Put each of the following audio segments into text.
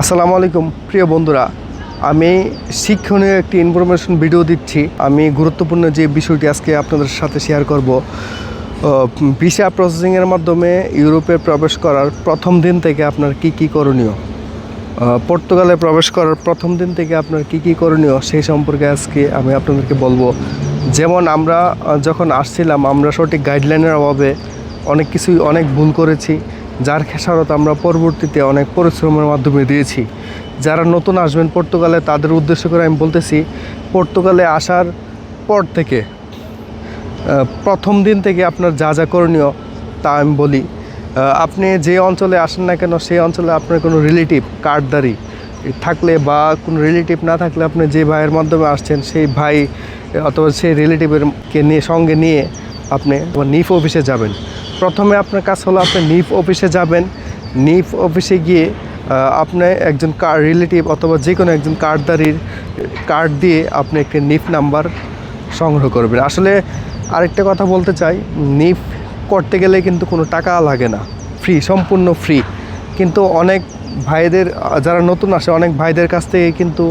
আসসালামু আলাইকুম, প্রিয় বন্ধুরা। আমি শিক্ষণীয় একটি ইনফরমেশন ভিডিও দিচ্ছি। আমি গুরুত্বপূর্ণ যে বিষয়টি আজকে আপনাদের সাথে শেয়ার করব ভিসা প্রসেসিংয়ের মাধ্যমে ইউরোপে প্রবেশ করার প্রথম দিন থেকে আপনার কি কি করণীয়? পর্তুগালে প্রবেশ করার প্রথম দিন থেকে আপনার কি কি করণীয় সেই সম্পর্কে আজকে আমি আপনাদেরকে বলব। যেমন আমরা যখন আসছিলাম, আমরা সঠিক গাইডলাইনের অভাবে অনেক কিছুই অনেক ভুল করেছি। যার খেসারত আমরা পরবর্তীতে অনেক পরিশ্রমের মাধ্যমে দিয়েছি। যারা নতুন আসবেন পর্তুগালে, তাদের উদ্দেশ্য করে আমি বলতেছি, পর্তুগালে আসার পর থেকে প্রথম দিন থেকে আপনার যা যা করণীয় তা আমি বলি। আপনি যে অঞ্চলে আসেন না কেন, সেই অঞ্চলে আপনার কোনো রিলেটিভ কার্ডদারি থাকলে বা কোনো রিলেটিভ না থাকলে আপনি যে ভাইয়ের মাধ্যমে আসছেন, সেই ভাই অথবা সেই রিলেটিভেরকে নিয়ে, সঙ্গে নিয়ে আপনি নিফ অফিসে যাবেন। প্রথমে আপনার কাজ হলো আপনি নিফ অফিসে যাবেন। নিফ অফিসে গিয়ে আপনি একজন কার রিলেটিভ অথবা যে কোনো একজন কার্ডদারির কার্ড দিয়ে আপনি একটি নিফ নাম্বার সংগ্রহ করবেন। আসলে আরেকটা কথা বলতে চাই, নিফ করতে গেলে কিন্তু কোনো টাকা লাগে না। ফ্রি, সম্পূর্ণ ফ্রি। কিন্তু অনেক ভাইদের, যারা নতুন আসে, অনেক ভাইদের কাছ থেকে কিন্তু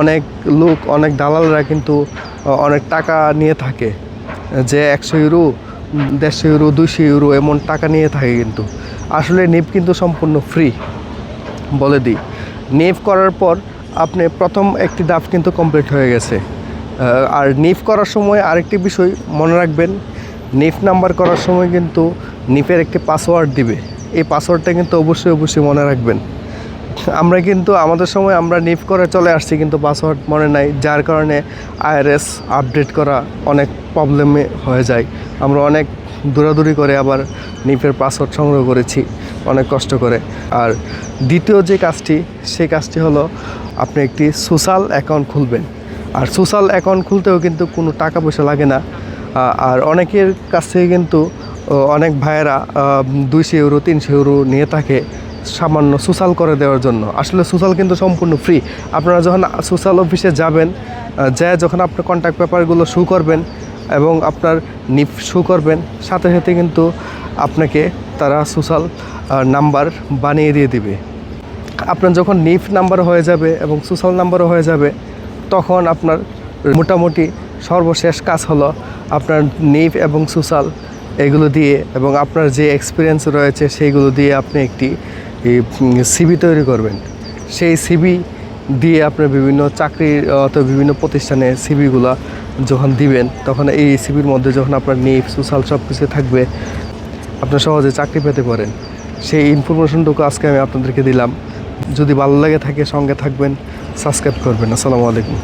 অনেক লোক, অনেক দালালরা কিন্তু অনেক টাকা নিয়ে থাকে। যে একশো ইউরো দেড়শো ইউরো, দুইশো ইউরো এমন টাকা নিয়ে থাকে কিন্তু। আসলে নিপ কিন্তু সম্পূর্ণ ফ্রি বলে দিই। নিফ করার পর আপনি প্রথম একটি ধাপ কিন্তু কমপ্লিট হয়ে গেছে। আর নিফ করার সময় আরেকটি বিষয় মনে রাখবেন নিফ নাম্বার করার সময় কিন্তু নিফের একটি পাসওয়ার্ড দিবে। এই পাসওয়ার্ডটা কিন্তু অবশ্যই অবশ্যই মনে রাখবেন। আমরা কিন্তু, আমাদের সময় আমরা নিফ করে চলে আসছি, কিন্তু পাসওয়ার্ড মনে নাই, যার কারণে আইআরএস আপডেট করা অনেক প্রবলেমে হয়ে যায়। আমরা অনেক দৌড়াদৌড়ি করে আবার নিফের পাসওয়ার্ড সংগ্রহ করেছি, অনেক কষ্ট করে। আর দ্বিতীয় যে কাজটি, সেই কাজটি হলো আপনি একটি সোশ্যাল অ্যাকাউন্ট খুলবেন। আর সোশ্যাল অ্যাকাউন্ট খুলতেও কিন্তু কোনো টাকা পয়সা লাগে না। আর অনেকের কাছ থেকে কিন্তু অনেক ভাইয়েরা দুইশো ইউরো তিনশো ইউরো নিয়ে থাকে। সামান্য সোশ্যাল করে দেওয়ার জন্য। আসলে সোশ্যাল কিন্তু সম্পূর্ণ ফ্রি আপনারা যখন সোশ্যাল অফিসে যাবেন যা যখন আপনার কন্ট্যাক্ট পেপারগুলো শু করবেন এবং আপনার নিপ শু করবেন, সাথে সাথে কিন্তু আপনাকে তারা সোশ্যাল নাম্বার বানিয়ে দিয়ে দিবে। আপনার যখন নিফ নাম্বার হয়ে যাবে এবং সোশ্যাল নাম্বারও হয়ে যাবে, তখন আপনার মোটামুটি সর্বশেষ কাজ হলো আপনার নিফ এবং সোশ্যাল এগুলো দিয়ে এবং আপনার যে এক্সপিরিয়েন্স রয়েছে সেইগুলো দিয়ে আপনি একটি সিবি তৈরি করবেন। সেই সিবি দিয়ে আপনি বিভিন্ন চাকরির অথবা বিভিন্ন প্রতিষ্ঠানে সিবিগুলো যখন দিবেন, তখন এই সিবির মধ্যে যখন আপনার নিফ সোশ্যাল সব কিছু থাকবে আপনার সহজে চাকরি পেতে পারেন। সেই ইনফরমেশনটুকু আজকে আমি আপনাদেরকে দিলাম। যদি ভালো লাগে থাকে সঙ্গে থাকবেন, সাবস্ক্রাইব করবেন। আসসালামু আলাইকুম।